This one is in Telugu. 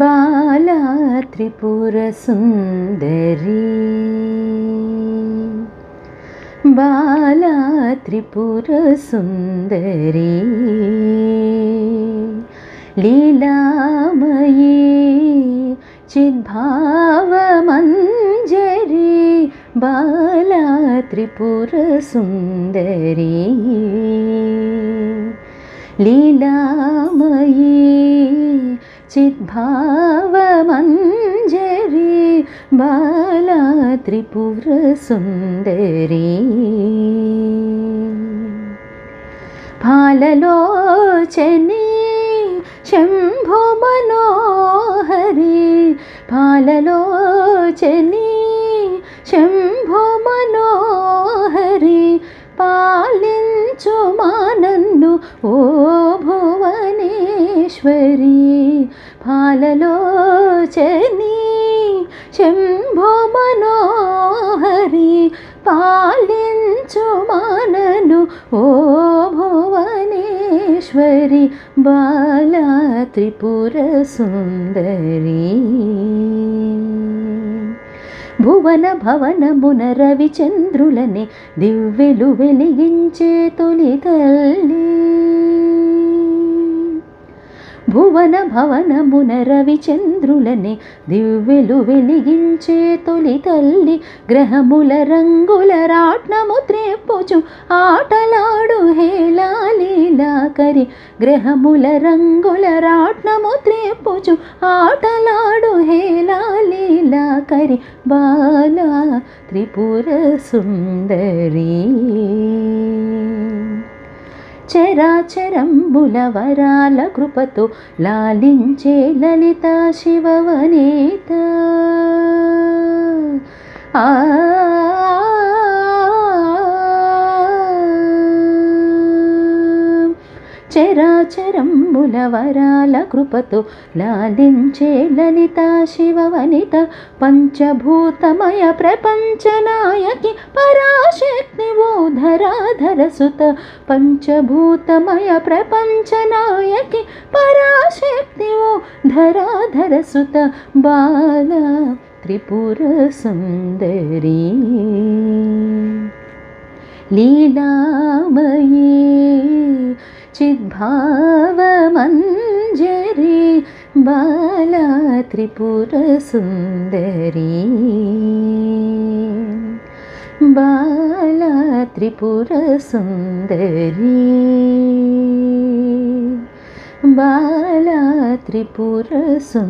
बाला त्रिपुरसुन्दरी बाला त्रिपुरसुन्दरी लीलामयी चिद्भावमञ्जरी। बाला त्रिपुरसुन्दरी लीलामयी త్రిపుర సుందరి లీలామయీ చిద్భావమంజరి బాలా త్రిపుర సుందరి పాలలోచని శంభో మనోహరి పాలలోచని శంభో మనోహరి పాలించు మానన్ను ఓ శంభో మనోహరి పాలించు మనను ఓ భువనేశ్వరి బాలా త్రిపుర సుందరి. భువన భవనమున రవిచంద్రులని దివ్వెలు వెలిగించే తొలి తల్లి. భువన భవనమున రవిచంద్రులని దివ్యలు వెలిగించే తొలి తల్లి గ్రహముల రంగుల రాట్నము త్రేపుచు ఆటలాడు హేళాలీలాకరి గ్రహముల రంగుల రాట్నము త్రేపుచు ఆటలాడు హేళాలీలాకరి బాలా త్రిపుర సుందరి. చరాచరంబుల వరాల కృపతో లాలించే లలిత శివవనే. చరాచరంబుల వరాల కృపతో లాలించే లలిత శివవనిత పంచభూతమయ ప్రపంచనాయకి పరాశక్తి ఓ ధరాధర సుత పంచభూతమయ ప్రపంచనాయకి పరాశక్తి ఓ ధరాధర సుత బాల త్రిపుర సుందరి. లీలామయీ चिद्भावमञ्जरी बाला त्रिपुरसुन्दरी बाला त्रिपुरसुन्दरी बाला त्रिपुरसुन्दरी